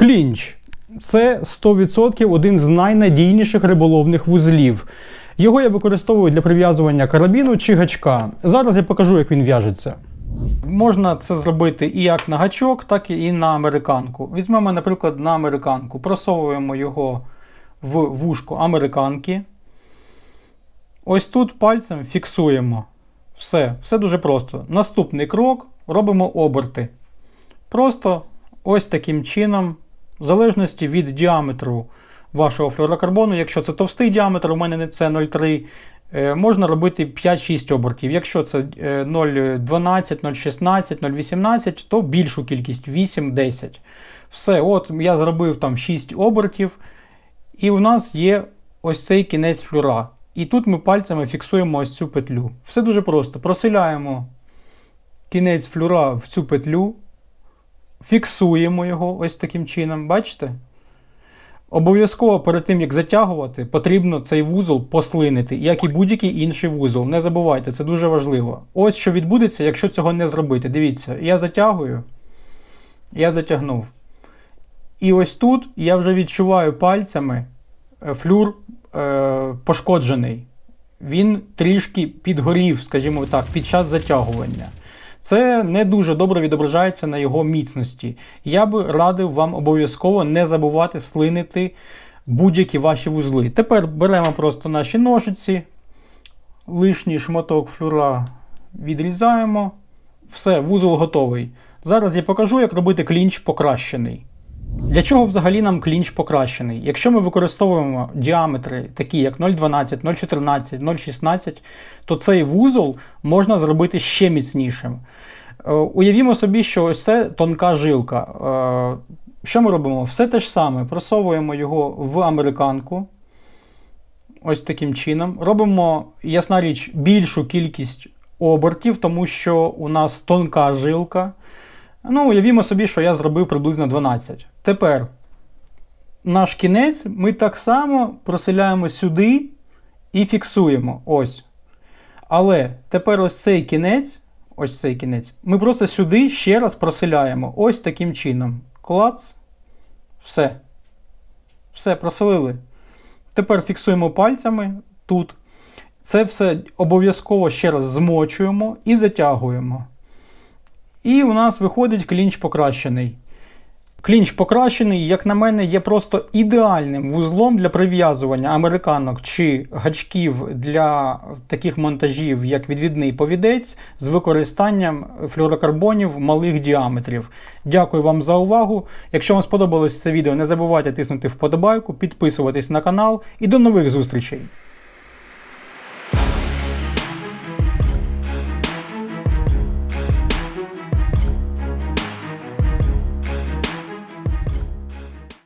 Клінч це 100% один з найнадійніших риболовних вузлів. Його я використовую для прив'язування карабіну чи гачка. Зараз я покажу, як він в'яжеться. Можна це зробити і як на гачок, так і на американку. Візьмемо, наприклад, на американку. Просовуємо його в вушко американки. Ось тут пальцем фіксуємо. Все, все дуже просто. Наступний крок робимо оберти. Просто ось таким чином, в залежності від діаметру вашого флюорокарбону, якщо це товстий діаметр, у мене це 0,3, е, можна робити 5-6 обертів. Якщо це е, 0,12, 0,16, 0,18, то більшу кількість 8-10. Все, от я зробив там 6 обертів, і у нас є ось цей кінець флюра. І тут ми пальцями фіксуємо ось цю петлю. Все дуже просто. Проселяємо кінець флюра в цю петлю, фіксуємо його ось таким чином, бачите? Обов'язково перед тим, як затягувати, потрібно цей вузол послинити, як і будь-який інший вузол. Не забувайте, це дуже важливо. Ось що відбудеться, якщо цього не зробити. Дивіться, я затягую, я затягнув. І ось тут я вже відчуваю пальцями е, флюр е, пошкоджений. Він трішки підгорів, скажімо так, під час затягування. Це не дуже добре відображається на його міцності. Я би радив вам обов'язково не забувати слинити будь-які ваші вузли. Тепер беремо просто наші ножиці, лишній шматок флюра відрізаємо. Все, вузол готовий. Зараз я покажу, як робити клінч покращений. Для чого взагалі нам клінч покращений? Якщо ми використовуємо діаметри, такі як 0,12, 0,14, 0,16, то цей вузол можна зробити ще міцнішим. Е, Уявімо собі, що ось це тонка жилка. Е, Що ми робимо? Все те ж саме. Просовуємо його в американку. Ось таким чином. Робимо, ясна річ, більшу кількість обертів, тому що у нас тонка жилка. Ну, уявімо собі, що я зробив приблизно 12. Тепер наш кінець ми так само проселяємо сюди і фіксуємо. Ось. Але тепер ось цей кінець, ось цей кінець, ми просто сюди ще раз проселяємо. Ось таким чином. Клац. Все. Все, проселили. Тепер фіксуємо пальцями тут. Це все обов'язково ще раз змочуємо і затягуємо. І у нас виходить клінч покращений. Клінч покращений, як на мене, є просто ідеальним вузлом для прив'язування американок чи гачків для таких монтажів, як відвідний повідець, з використанням флюорокарбонів малих діаметрів. Дякую вам за увагу. Якщо вам сподобалось це відео, не забувайте тиснути вподобайку, підписуватись на канал і до нових зустрічей!